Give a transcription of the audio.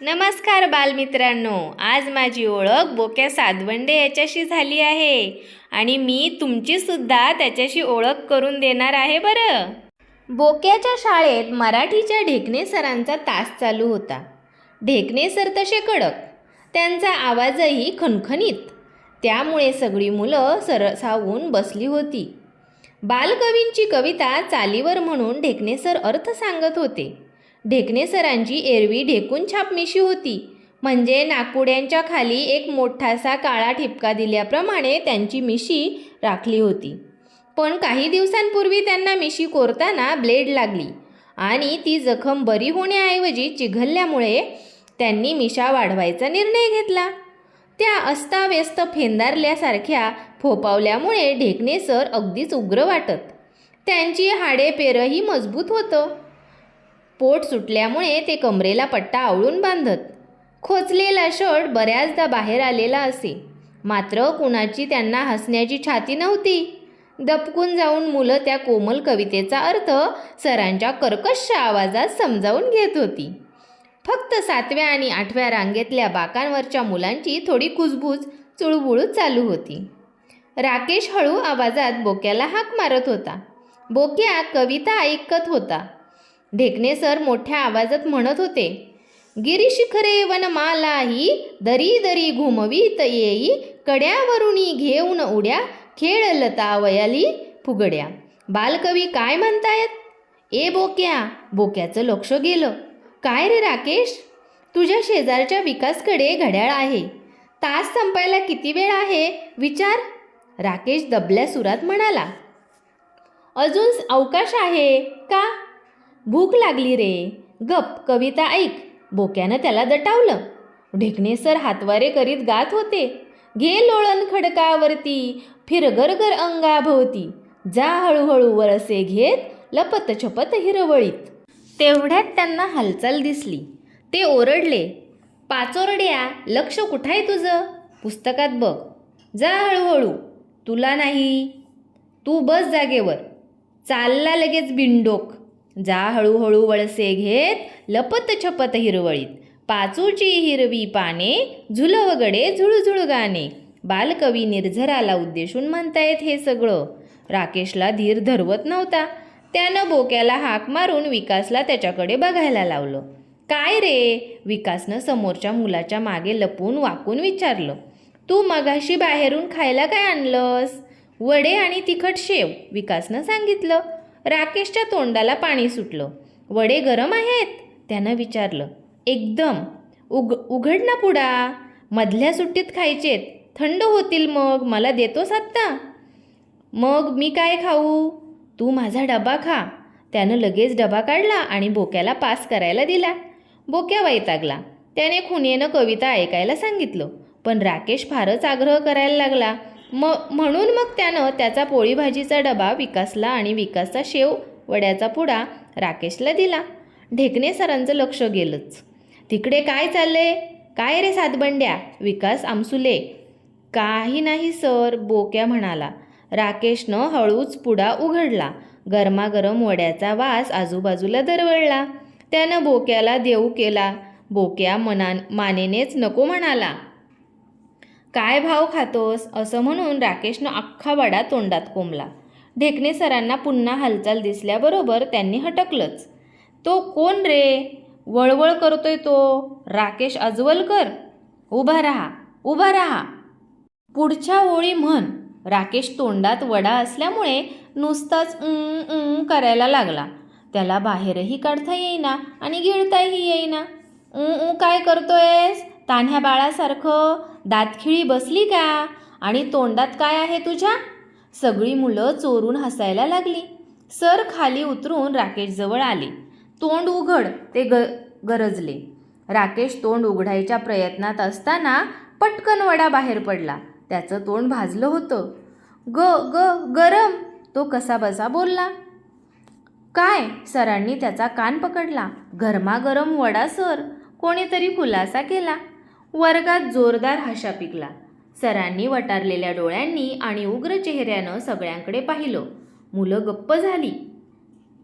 नमस्कार बालमित्रांनो आज माझी ओळख बोक्या सातवंडे याच्याशी झाली आहे आणि मी तुमचीसुद्धा त्याच्याशी ओळख करून देणार आहे बरं. बोक्याच्या शाळेत मराठीच्या ढेकणे सरांचा तास चालू होता. ढेकणे सर तसे कडक त्यांचा आवाजही खणखणीत. त्यामुळे सगळी मुलं सरसावून बसली होती. बालकवींची कविता चालीवर म्हणून ढेकणे सर अर्थ सांगत होते. ढेकणे सरांची एरवी ढेकून छापमिशी होती. म्हणजे नागपुड्यांच्या खाली एक मोठासा काळा ठिपका दिल्याप्रमाणे त्यांची मिशी राखली होती. पण काही दिवसांपूर्वी त्यांना मिशी कोरताना ब्लेड लागली आणि ती जखम बरी होण्याऐवजी चिघलल्यामुळे त्यांनी मिशा वाढवायचा निर्णय घेतला. त्या अस्ताव्यस्त फेंदारल्यासारख्या फोपावल्यामुळे ढेकणे सर अगदीच उग्र वाटत. त्यांची हाडे पेरही मजबूत होतं. पोट सुटल्यामुळे ते कमरेला पट्टा आवळून बांधत. खोचलेला शर्ट बऱ्याचदा बाहेर आलेला असे. मात्र कुणाची त्यांना हसण्याची छाती नव्हती. दपकून जाऊन मुलं त्या कोमल कवितेचा अर्थ सरांच्या कर्कश आवाजात समजावून घेत होती. फक्त सातव्या आणि आठव्या रांगेतल्या बाकांवरच्या मुलांची थोडी कुजबूज चुळबुळू चालू होती. राकेश हळू आवाजात बोक्याला हाक मारत होता. बोक्या कविता ऐकत होता. ढेकणे सर मोठ्या आवाजात म्हणत होते. गिरीशिखरे वनमाला ही दरी दरी घुमवीत येई कड्यावरुणी घेऊन उड्या खेळ लता वयाली फुगड्या. बालकवी काय म्हणतायत? ए बोक्या बोक्याचं लक्ष गेलं. काय रे राकेश? तुझ्या शेजारच्या विकासकडे घड्याळ आहे. तास संपायला किती वेळ आहे? विचार. राकेश दबल्या सुरात म्हणाला. अजून अवकाश आहे का? भूक लागली रे. गप कविता ऐक. बोक्यानं त्याला दटावलं. ढेकणेसर हातवारे करीत गात होते. घे लोळण खडकावरती फिरगरगर अंगाभोवती जा हळूहळू वरसे घेत लपत छपत हिरवळीत. तेवढ्यात त्यांना हालचाल दिसली. ते ओरडले पाचोरड्या लक्ष कुठं आहे तुझं? पुस्तकात बघ. जा हळूहळू. तुला नाही. तू बस जागेवर. चालला लगेच बिंडोक जा हळूहळू वळसे घेत लपत छपत हिरवळीत. पाचूची हिरवी पाने झुलवगडे झुळझुळ गाणे. बालकवी निर्झराला उद्देशून म्हणतायत हे सगळं. राकेशला धीर धरवत नव्हता. त्यानं बोक्याला हाक मारून विकासला त्याच्याकडे बघायला लावलं. काय रे? विकासनं समोरच्या मुलाच्या मागे लपून वाकून विचारलं. तू मगाशी बाहेरून खायला काय आणलंस? वडे आणि तिखट शेव विकासनं सांगितलं. राकेशच्या तोंडाला पाणी सुटलं. वडे गरम आहेत? त्यानं विचारलं. एकदम. उग उघड ना पुडा. मधल्या सुट्टीत खायचेत. थंड होतील मग. मला देतोस आत्ता. मग मी काय खाऊ? तू माझा डबा खा. त्यानं लगेच डबा काढला आणि बोक्याला पास करायला दिला. बोक्या वैतागला. त्याने खुनेनं कविता ऐकायला सांगितलं. पण राकेश फारच आग्रह करायला लागला. म म्हणून मग त्यानं त्याचा पोळी भाजीचा डबा विकासला आणि विकासचा शेव वड्याचा पुडा राकेशला दिला. ढेकणे सरांचं लक्ष गेलंच. तिकडे काय चाललंय? काय रे सातबंड्या? विकास आमसुले. काही नाही सर बोक्या म्हणाला. राकेशनं हळूच पुडा उघडला. गरमागरम वड्याचा वास आजूबाजूला दरवळला. त्यानं बोक्याला देऊ केला. बोक्या मना मानेनेच नको म्हणाला. काय भाव खातोस? असं म्हणून राकेशनं अख्खा वडा तोंडात कोंबला. ढेकणे सरांना पुन्हा हालचाल दिसल्याबरोबर त्यांनी हटकलंच. तो कोण रे? वळवळ करतोय तो. राकेश अजवलकर? उभा राहा उभा राहा. पुढच्या ओळी म्हण. राकेश तोंडात वडा असल्यामुळे नुसताच उं करायला लागला. त्याला बाहेरही काढता येईना आणि गिळताही येईना. उं उं काय करतोयस? तान्ह्या बाळासारखं दातखिळी बसली का? आणि तोंडात काय आहे तुझ्या? सगळी मुलं चोरून हसायला लागली. सर खाली उतरून राकेशजवळ आले. तोंड उघड ते ग गरजले. राकेश तोंड उघडायच्या प्रयत्नात असताना पटकन वडा बाहेर पडला. त्याचं तोंड भाजलं होतं. ग ग गरम! तो कसा बसा बोलला. काय? सरांनी त्याचा कान पकडला. गरमागरम वडा सर. कोणीतरी खुलासा केला. वर्गात जोरदार हशा पिकला. सरांनी वटारलेल्या डोळ्यांनी आणि उग्र चेहऱ्यानं सगळ्यांकडे पाहिलं. मुलं गप्प झाली.